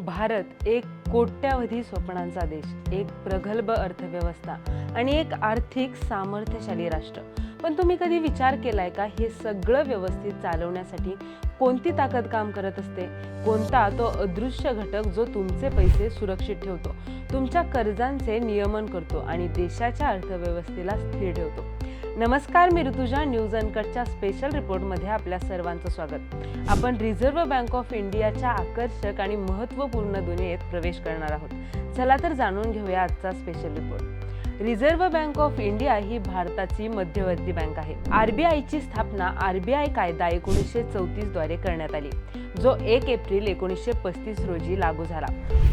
भारत एक कोट्यावधी स्वप्नांचा देश एक प्रगल्भ अर्थव्यवस्था आणि एक आर्थिक सामर्थ्यशाली राष्ट्र. पण तुम्ही कधी विचार केलाय का हे सगळं व्यवस्थित चालवण्यासाठी कोणती ताकद काम करत असते? कोणता तो अदृश्य घटक जो तुमचे पैसे सुरक्षित ठेवतो? तुमच्या कर्जांचे नियमन करतो आणि देशाच्या अर्थव्यवस्थेला स्थिर ठेवतो. नमस्कार मी ऋतुजा न्यूज अनकटच्या स्पेशल रिपोर्टमध्ये आपल्या सर्वांचं स्वागत. आपण रिझर्व्ह बँक ऑफ इंडियाच्या आकर्षक आणि महत्त्वपूर्ण दुनियेत प्रवेश करणार आहोत. चला तर जाणून घेऊया आजचा special report Reserve Bank of India ही भारताची मध्यवर्ती बँक आहे. आरबीआयची स्थापना आरबीआय कायदा एकोणीसशे चौतीसद्वारे करण्यात आली. जो एक एप्रिल एकोणीसशे पस्तीस रोजी लागू झाला.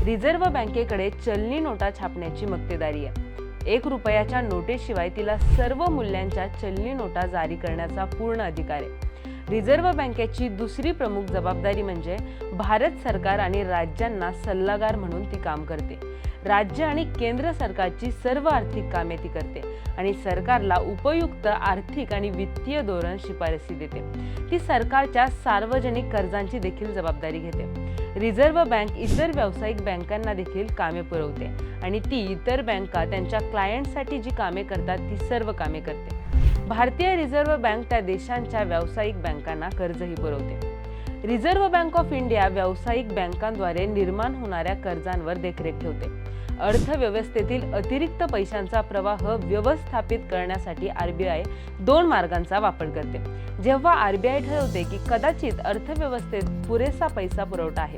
रिझर्व्ह बँकेकडे चलनी नोटा छापण्याची मक्तेदारी आहे. एक रुपयाच्या नोटेशिवाय तिला सर्व मूल्यांच्या चलनी नोटा जारी करण्याचा पूर्ण अधिकार आहे. रिझर्व्ह बँकेची दुसरी प्रमुख जबाबदारी म्हणजे भारत सरकार आणि राज्यांना सल्लागार म्हणून ती काम करते. राज्य आणि केंद्र सरकारची सर्व आर्थिक कामे ती करते आणि सरकारला उपयुक्त आर्थिक आणि वित्तीय धोरण शिफारसी देते. ती सरकारच्या सार्वजनिक कर्जांची देखील जबाबदारी घेते. रिझर्व्ह बँक इतर व्यावसायिक बँकांना देखील कामे पुरवते. आणि ती इतर बँका त्यांच्या क्लायंटसाठी जी कामे करतात ती सर्व कामे करते. भारतीय रिझर्व्ह बँक त्या देशांच्या व्यावसायिक बँकांना कर्जही पुरवते. रिझर्व्ह बँक ऑफ इंडिया व्यावसायिक बँकांद्वारे निर्माण होणाऱ्या कर्जांवर देखरेख ठेवते. अर्थव्यवस्थेतील अतिरिक्त पैशांचा प्रवाह व्यवस्थापित करण्यासाठी आरबीआय दोन मार्गांचा वापर करते. जेव्हा आरबीआय ठरवते की कदाचित अर्थव्यवस्थेत पुरेसा पैसा पुरवठा आहे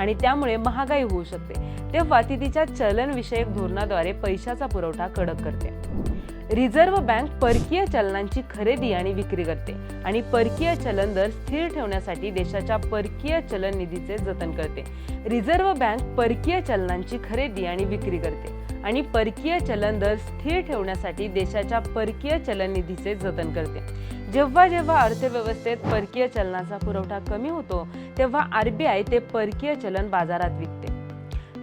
आणि त्यामुळे महागाई होऊ शकते. तेव्हा ती तिच्या चलनविषयक धोरणाद्वारे पैशाचा पुरवठा कडक करते. रिझर्व्ह बँक परकीय चलनांची खरेदी आणि विक्री करते आणि परकीय चलन दर स्थिर ठेवण्यासाठी देशाच्या परकीय चलन निधीचे जतन करते. रिझर्व्ह बँक परकीय चलनांची खरेदी आणि विक्री करते. आणि परकीय चलन दर स्थिर ठेवण्यासाठी देशाच्या परकीय चलन निधीचे जतन करते. जेव्हा जेव्हा अर्थव्यवस्थेत परकीय चलनाचा पुरवठा कमी होतो तेव्हा आरबीआय ते परकीय चलन बाजारात विकते.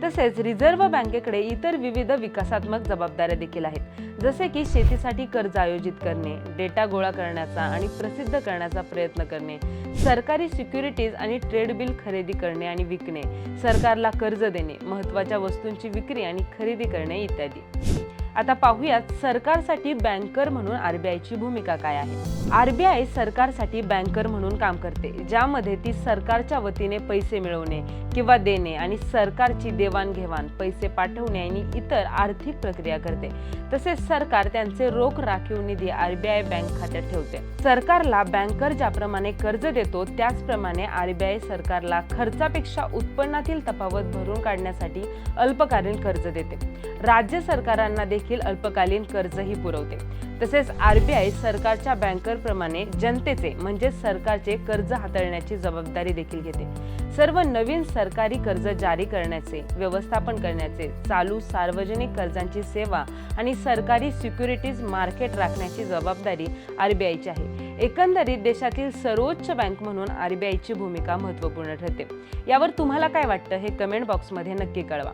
तसेच रिझर्व्ह बँकेकडे इतर विविध विकासात्मक जबाबदाऱ्या देखील आहेत. जसे की शेतीसाठी कर्ज आयोजित करणे डेटा गोळा करण्याचा आणि प्रसिद्ध करण्याचा प्रयत्न करणे सरकारी सिक्युरिटीज आणि ट्रेड बिल खरेदी करणे आणि विकणे सरकारला कर्ज देणे महत्त्वाच्या वस्तूंची विक्री आणि खरेदी करणे इत्यादी. आता पाहूयात सरकारसाठी बँकर म्हणून आरबीआयची भूमिका काय आहे. आरबीआय सरकारसाठी बँकर म्हणून काम करते ज्यामध्ये ती सरकारच्या वतीने पैसे मिळवणे किंवा देणे आणि सरकारची देवाणघेवाण पैसे पाठवणे आणि इतर आर्थिक प्रक्रिया करते. तसेच सरकार त्यांचे रोख राखीव निधी आरबीआय बँक खात्यात ठेवते. सरकारला बँकर ज्याप्रमाणे कर्ज देतो त्याचप्रमाणे आरबीआय सरकारला खर्चापेक्षा उत्पन्नातील तफावत भरून काढण्यासाठी अल्पकालीन कर्ज देते. राज्य सरकारांना देखील अल्पकालीन कर्जही पुरवते. तसेच आरबीआय सरकारच्या बँकरप्रमाणे जनतेचे म्हणजे सरकारचे कर्ज हाताळण्याची जबाबदारी देखील घेते. सर्व नवीन सरकारी कर्ज जारी करण्याचे व्यवस्थापन करण्याचे चालू सार्वजनिक कर्जांची सेवा आणि सरकारी सिक्युरिटीज मार्केट राखण्याची जबाबदारी आरबीआयची आहे. एकंदरीत देशातील सर्वोच्च बँक म्हणून आरबीआयची भूमिका महत्त्वपूर्ण ठरते. यावर तुम्हाला काय वाटतं हे कमेंट बॉक्समध्ये नक्की कळवा.